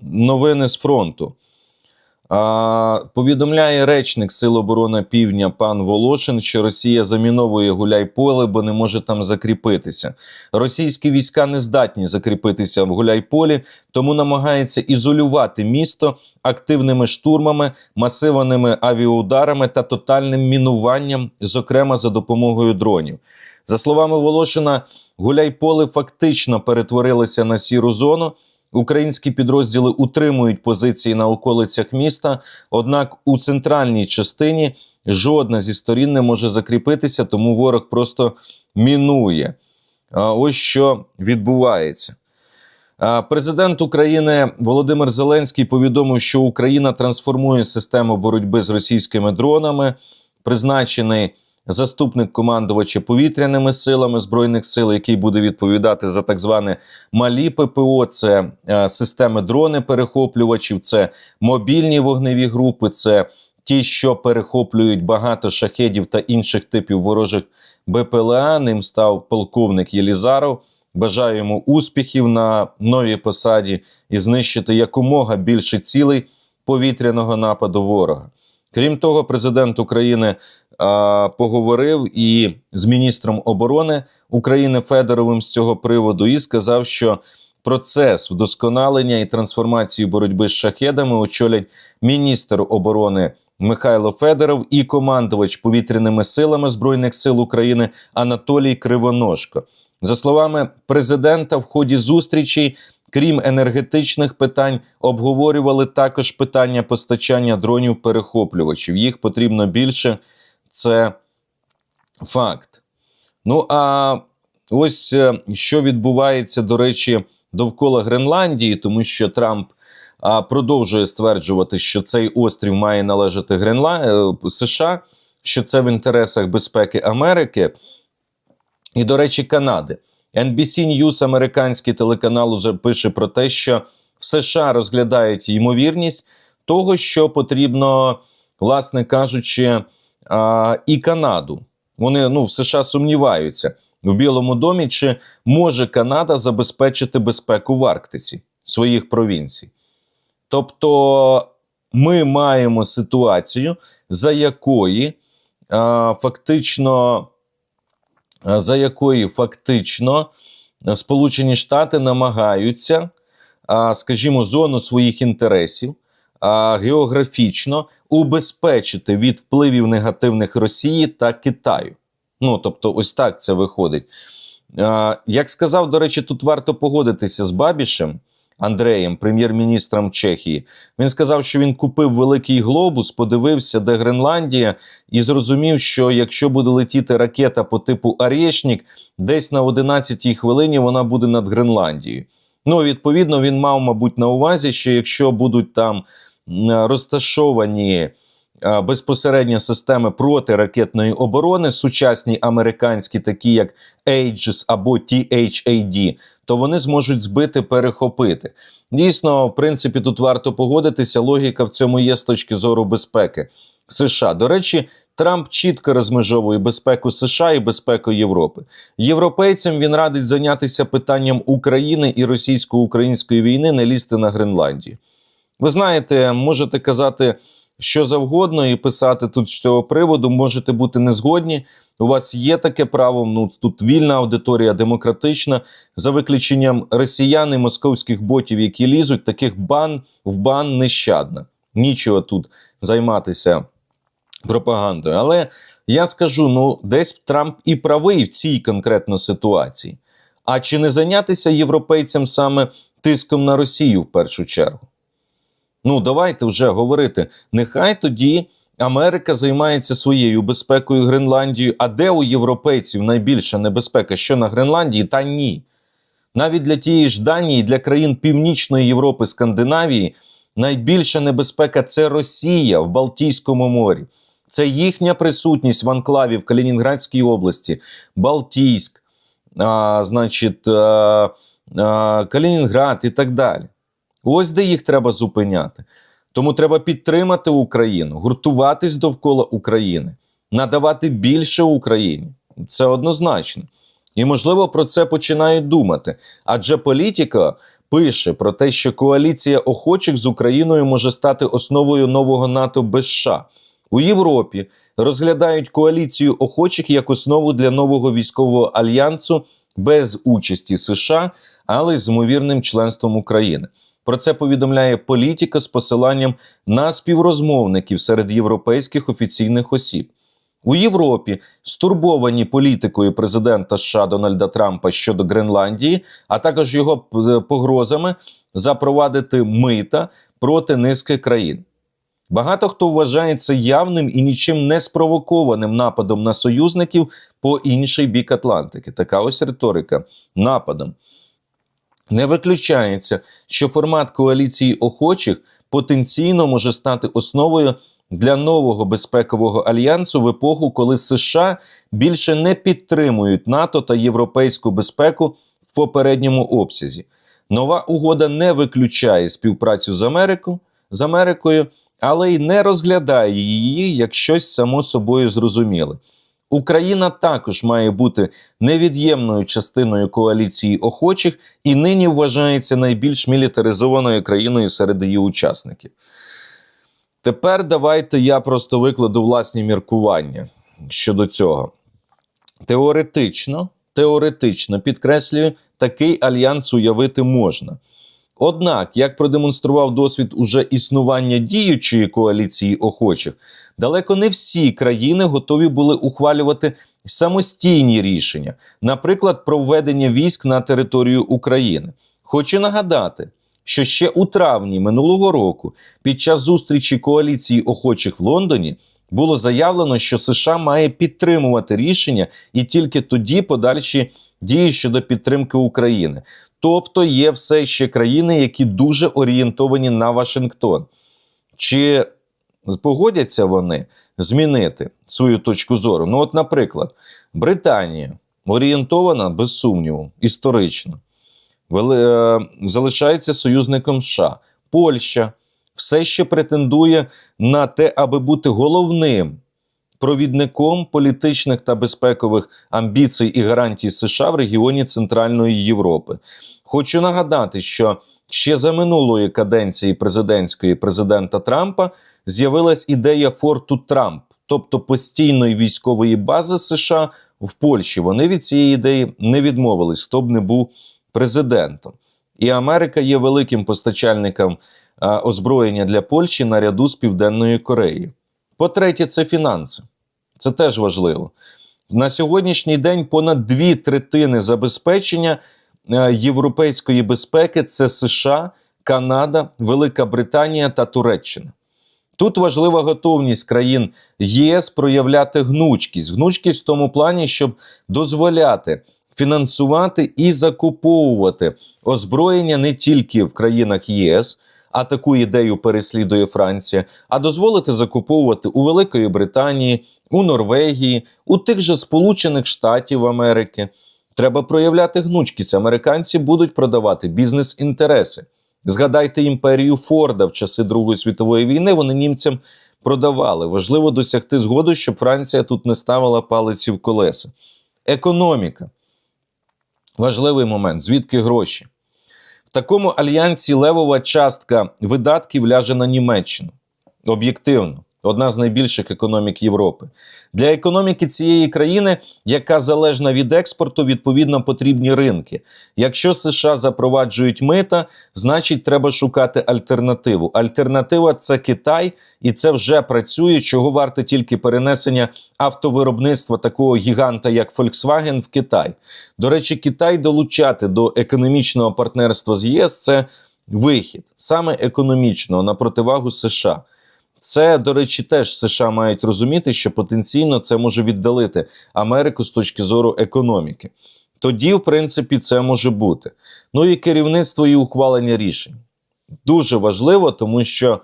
Новини з фронту. Повідомляє речник Сил оборони Півдня пан Волошин, що Росія заміновує Гуляйполе, бо не може там закріпитися. Російські війська не здатні закріпитися в Гуляйполі, тому намагається ізолювати місто активними штурмами, масиваними авіаударами та тотальним мінуванням, зокрема за допомогою дронів. За словами Волошина, Гуляйполе фактично перетворилося на сіру зону. Українські підрозділи утримують позиції на околицях міста, однак у центральній частині жодна зі сторін не може закріпитися, тому ворог просто мінує. Ось що відбувається. Президент України Володимир Зеленський повідомив, що Україна трансформує систему боротьби з російськими дронами, призначений заступник командувача повітряними силами збройних сил, який буде відповідати за так зване малі ППО. Це е, системи дрони перехоплювачів, це мобільні вогневі групи, це ті, що перехоплюють багато шахедів та інших типів ворожих БПЛА. Ним став полковник Єлізаров. Бажаю йому успіхів на новій посаді і знищити якомога більше цілей повітряного нападу ворога. Крім того, президент України а, поговорив і з міністром оборони України Федоровим з цього приводу і сказав, що процес вдосконалення і трансформації боротьби з шахедами очолять міністр оборони Михайло Федоров і командувач повітряними силами збройних сил України Анатолій Кривоножко. За словами президента, в ході зустрічі, крім енергетичних питань, обговорювали також питання постачання дронів перехоплювачів. Їх потрібно більше. Це факт. Ну а ось е, що відбувається, до речі, довкола Гренландії, тому що Трамп продовжує стверджувати, що цей острів має належати Гренла... е, США, що це в інтересах безпеки Америки і, до речі, Канади. NBC News, американський телеканал, уже пише про те, що в США розглядають ймовірність того, що потрібно, власне кажучи, а, і Канаду. Вони ну, в США сумніваються в Білому домі, чи може Канада забезпечити безпеку в Арктиці своїх провінцій. Тобто ми маємо ситуацію, за якої а, фактично, за якої фактично Сполучені Штати намагаються, скажімо, зону своїх інтересів географічно убезпечити від впливів негативних Росії та Китаю. Ну, тобто, ось так це виходить. Як сказав, до речі, тут варто погодитися з Бабішем Андреєм, прем'єр-міністром Чехії. Він сказав, що він купив великий глобус, подивився, де Гренландія, і зрозумів, що якщо буде летіти ракета по типу Арєшнік, десь на 11-й хвилині вона буде над Гренландією. Ну, відповідно, він мав, мабуть, на увазі, що якщо будуть там розташовані безпосередньо системи протиракетної оборони, сучасні американські, такі як Aegis або THAD, то вони зможуть збити, перехопити. Дійсно, в принципі, тут варто погодитися. Логіка в цьому є з точки зору безпеки США. До речі, Трамп чітко розмежовує безпеку США і безпеку Європи. Європейцям він радить зайнятися питанням України і російсько-української війни, не лізти на Гренландію. Ви знаєте, можете казати що завгодно і писати тут з цього приводу, можете бути не згодні. У вас є таке право. Ну тут вільна аудиторія, демократична, за виключенням росіян і московських ботів, які лізуть, таких бан в бан нещадно. Нічого тут займатися пропагандою. Але я скажу: ну, десь Трамп і правий в цій конкретно ситуації. А чи не зайнятися європейцям саме тиском на Росію в першу чергу? Ну, давайте вже говорити. Нехай тоді Америка займається своєю безпекою Гренландією. А де у європейців найбільша небезпека? Що на Гренландії? Та ні. Навіть для тієї ж Данії, для країн Північної Європи, Скандинавії, найбільша небезпека це Росія в Балтійському морі. Це їхня присутність в анклаві в Калінінградській області, Балтійськ, а, значить, а, а, Калінінград і так далі. Ось де їх треба зупиняти. Тому треба підтримати Україну, гуртуватись довкола України, надавати більше Україні. Це однозначно. І, можливо, про це починають думати. Адже політика, пише про те, що коаліція охочих з Україною може стати основою нового НАТО без США. У Європі розглядають коаліцію охочих як основу для нового військового альянсу без участі США, але з ймовірним членством України. Про це повідомляє політика з посиланням на співрозмовників серед європейських офіційних осіб. У Європі стурбовані політикою президента США Дональда Трампа щодо Гренландії, а також його погрозами запровадити мита проти низки країн. Багато хто вважає це явним і нічим не спровокованим нападом на союзників по інший бік Атлантики. Така ось риторика нападом. Не виключається, що формат коаліції охочих потенційно може стати основою для нового безпекового альянсу в епоху, коли США більше не підтримують НАТО та європейську безпеку в попередньому обсязі. Нова угода не виключає співпрацю з Америкою, з Америкою, але й не розглядає її як щось само собою зрозуміле. Україна також має бути невід'ємною частиною коаліції охочих і нині вважається найбільш мілітаризованою країною серед її учасників. Тепер давайте я просто викладу власні міркування щодо цього. Теоретично, теоретично підкреслюю, такий альянс уявити можна. Однак, як продемонстрував досвід уже існування діючої коаліції охочих, далеко не всі країни готові були ухвалювати самостійні рішення, наприклад, про введення військ на територію України. Хочу нагадати, що ще у травні минулого року, під час зустрічі коаліції охочих в Лондоні, було заявлено, що США має підтримувати рішення і тільки тоді подальші дії щодо підтримки України. Тобто є все ще країни, які дуже орієнтовані на Вашингтон. Чи погодяться вони змінити свою точку зору? Ну, от, наприклад, Британія орієнтована без сумніву історично, е, залишається союзником США. Польща все ще претендує на те, аби бути головним провідником політичних та безпекових амбіцій і гарантій США в регіоні Центральної Європи. Хочу нагадати, що ще за минулої каденції президентської президента Трампа з'явилась ідея форту Трамп, тобто постійної військової бази США в Польщі. Вони від цієї ідеї не відмовились, хто б не був президентом. І Америка є великим постачальником озброєння для Польщі наряду з Південною Кореєю. По-третє, це фінанси. Це теж важливо. На сьогоднішній день понад дві третини забезпечення е, європейської безпеки це США, Канада, Велика Британія та Туреччина. Тут важлива готовність країн ЄС проявляти гнучкість. Гнучкість в тому плані, щоб дозволяти фінансувати і закуповувати озброєння не тільки в країнах ЄС, а таку ідею переслідує Франція, а дозволити закуповувати у Великої Британії, у Норвегії, у тих же Сполучених Штатів Америки. Треба проявляти гнучкість. Американці будуть продавати бізнес-інтереси. Згадайте імперію Форда в часи Другої світової війни. Вони німцям продавали. Важливо досягти згоди, щоб Франція тут не ставила палиці в колеса. Економіка. Важливий момент. Звідки гроші? В такому альянсі левова частка видатків ляже на Німеччину. Об'єктивно, одна з найбільших економік Європи. Для економіки цієї країни, яка залежна від експорту, відповідно потрібні ринки. Якщо США запроваджують мита, значить треба шукати альтернативу. Альтернатива це Китай, і це вже працює. Чого варте тільки перенесення автовиробництва такого гіганта, як Volkswagen, в Китай. До речі, Китай долучати до економічного партнерства з ЄС це вихід саме економічного на противагу США. Це, до речі, теж США мають розуміти, що потенційно це може віддалити Америку з точки зору економіки. Тоді, в принципі, це може бути. Ну і керівництво і ухвалення рішень. Дуже важливо, тому що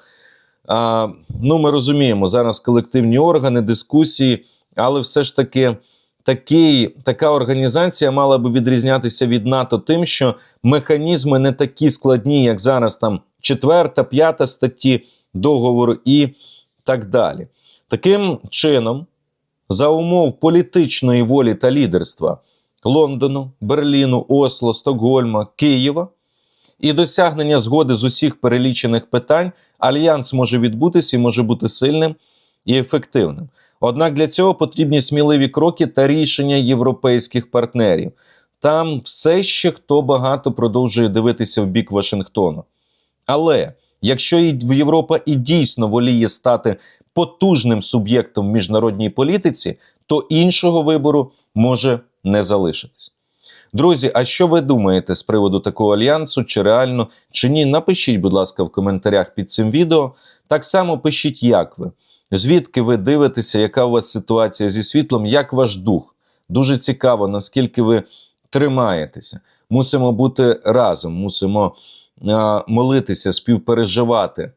а, ну, ми розуміємо, зараз колективні органи, дискусії, але все ж таки такий, така організація мала би відрізнятися від НАТО тим, що механізми не такі складні, як зараз там четверта, п'ята статті договору і так далі. Таким чином, за умов політичної волі та лідерства Лондону, Берліну, Осло, Стокгольма, Києва, і досягнення згоди з усіх перелічених питань, альянс може відбутися і може бути сильним і ефективним. Однак для цього потрібні сміливі кроки та рішення європейських партнерів. Там все ще хто багато продовжує дивитися в бік Вашингтону. Але якщо Європа і дійсно воліє стати потужним суб'єктом в міжнародній політиці, то іншого вибору може не залишитись. Друзі, а що ви думаєте з приводу такого альянсу? Чи реально, чи ні? Напишіть, будь ласка, в коментарях під цим відео. Так само пишіть, як ви. Звідки ви дивитеся, яка у вас ситуація зі світлом, як ваш дух? Дуже цікаво, наскільки ви тримаєтеся. Мусимо бути разом, мусимо молитися, співпереживати.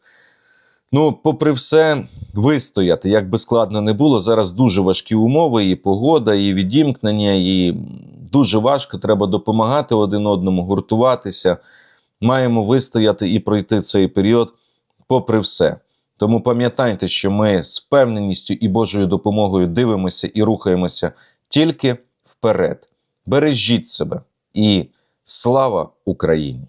Ну, попри все, вистояти, як би складно не було. Зараз дуже важкі умови, і погода, і відімкнення, і дуже важко. Треба допомагати один одному, гуртуватися. Маємо вистояти і пройти цей період, попри все. Тому пам'ятайте, що ми з впевненістю і Божою допомогою дивимося і рухаємося тільки вперед. Бережіть себе і слава Україні!